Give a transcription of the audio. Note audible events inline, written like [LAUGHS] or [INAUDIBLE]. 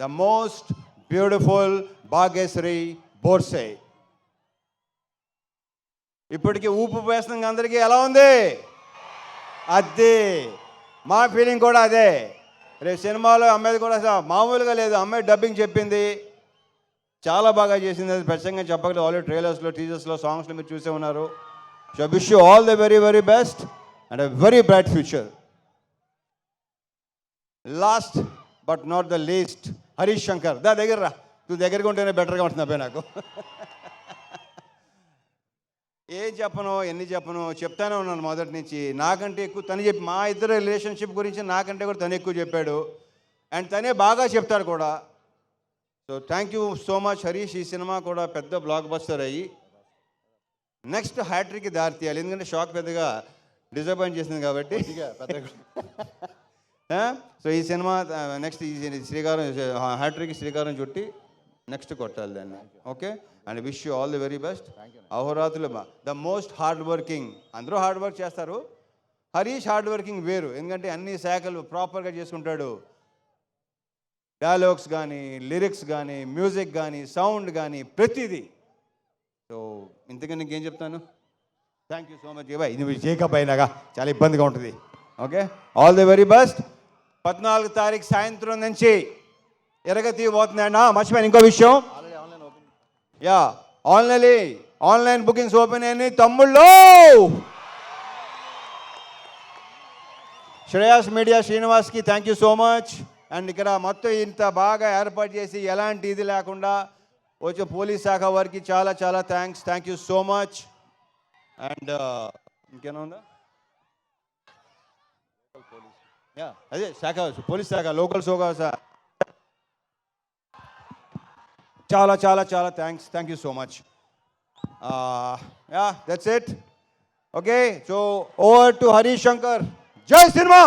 The most beautiful Bhagyashri Borse. ఇప్పటికీ ఊపు వేస్తున్న అందరికీ ఎలా ఉంది? అదే మా ఫీలింగ్ కూడా అదే. రేపు సినిమాలో అమ్మాయిది కూడా మామూలుగా లేదు. అమ్మాయి డబ్బింగ్ చెప్పింది. చాలా బాగా చేసింది. అది ప్రత్యేకంగా చెప్పగలేదు ఆల్రెడీ ట్రైలర్స్లో టీజర్స్లో సాంగ్స్లో మీరు చూసే ఉన్నారు. So wish you all the very very best and very bright future last but not the least Harish Shankar దా దగ్గర రా నువ్వు దగ్గరగా ఉంటేనే బెటర్గా ఉంటుంది అబ్బాయి నాకు. [LAUGHS] ఏం చెప్పను ఎన్ని చెప్పను? చెప్తానే ఉన్నాను మొదటి నుంచి. నాకంటే ఎక్కువ తను చెప్పి మా ఇద్దరు రిలేషన్షిప్ గురించి నాకంటే కూడా తను ఎక్కువ చెప్పాడు. అండ్ తనే బాగా చెప్తాడు కూడా. So thank you so much Harish ఈ సినిమా కూడా పెద్ద బ్లాక్ బస్టర్ అయ్యి నెక్స్ట్ హ్యాట్రిక్కి దారి తీయాలి. ఎందుకంటే షాక్ పెద్దగా డిసప్పాయింట్ చేసింది కాబట్టి. ఆ? [LAUGHS] సో ఈ సినిమా నెక్స్ట్ ఈ శ్రీకారం హ్యాట్రిక్ శ్రీకారం చుట్టి నెక్స్ట్ కొట్టాలి దాన్ని. Okay and wish you all the very best అహోరాత్రులు the most hard working అందరూ హార్డ్ వర్క్ చేస్తారు. హరీష్ హార్డ్ వర్కింగ్ వేరు. ఎందుకంటే అన్ని శాఖలు ప్రాపర్గా చేసుకుంటాడు. డైలాగ్స్ కానీ లిరిక్స్ కానీ మ్యూజిక్ కానీ సౌండ్ కానీ ప్రతిదీ. సో ఇంతకీ నీకేం చెప్తాను? Thank you so much boy ఇది జేకప్ అయినాగా. చాలా ఇబ్బందిగా ఉంటుంది. Okay all the very best పద్నాలుగు తారీఖు సాయంత్రం నుంచి ఎరగతి పోతుందండి మర్చిపోయాను. ఇంకో విషయం. Yeah online online bookings open అయినాయి. తమ్ముళ్ళు! Shreyas media శ్రీనివాస్కి thank you so much and ఇక్కడ మొత్తం ఇంత బాగా ఏర్పాటు చేసి ఎలాంటి ఇది లేకుండా వచ్చే పోలీస్ శాఖ వారికి చాలా చాలా thanks thank you so much and ఇంకేనా ఉందా? యా అదే శాఖ పోలీస్ శాఖ లోకల్ శాఖ సా- చాలా చాలా చాలా thanks thank you so much yeah that's it okay so over to Harish Shankar జై సినిమా